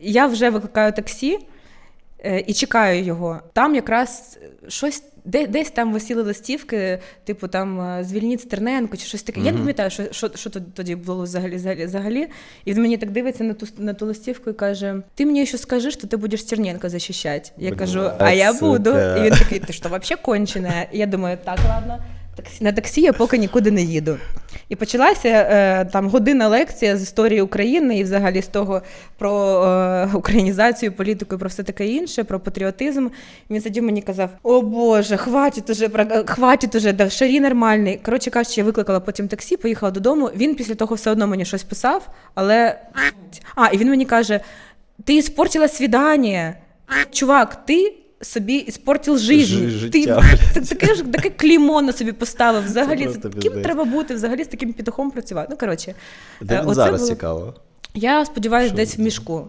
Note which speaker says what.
Speaker 1: Я вже викликаю таксі е, і чекаю його. Там якраз щось. Десь там висіли листівки, типу там е, звільніть Стерненко чи щось таке. Я не пам'ятаю, що, що, що тут тоді було взагалі, взагалі, взагалі. І він мені так дивиться на ту, на ту листівку і каже: Ти мені ще скажи, що ти будеш Стерненко захищати. Я кажу, а я буду. І він такий, ти що, взагалі кончена? І я думаю, так, ладно. Таксі, на таксі я поки нікуди не їду. І почалася е, там година лекція з історії України і взагалі з того про е, українізацію, політику і про все таке інше, про патріотизм. Він сидів мені казав: О Боже, хватить уже, хватить уже, да, шарі нормальний. Коротше кажучи, я викликала потім таксі, поїхала додому. Він після того все одно мені щось писав, але. А, і він мені каже: ти іспортила свідання. Чувак, ти. Собі іспортив жизнь.
Speaker 2: Жи-
Speaker 1: Ти це таке ж таке клімо на собі поставив. Взагалі, це, ким треба бути взагалі з таким пітухом працювати. Ну коротше,
Speaker 2: Де
Speaker 1: Е,
Speaker 2: він зараз
Speaker 1: було-
Speaker 2: цікаво?
Speaker 1: я сподіваюся, десь в мішку.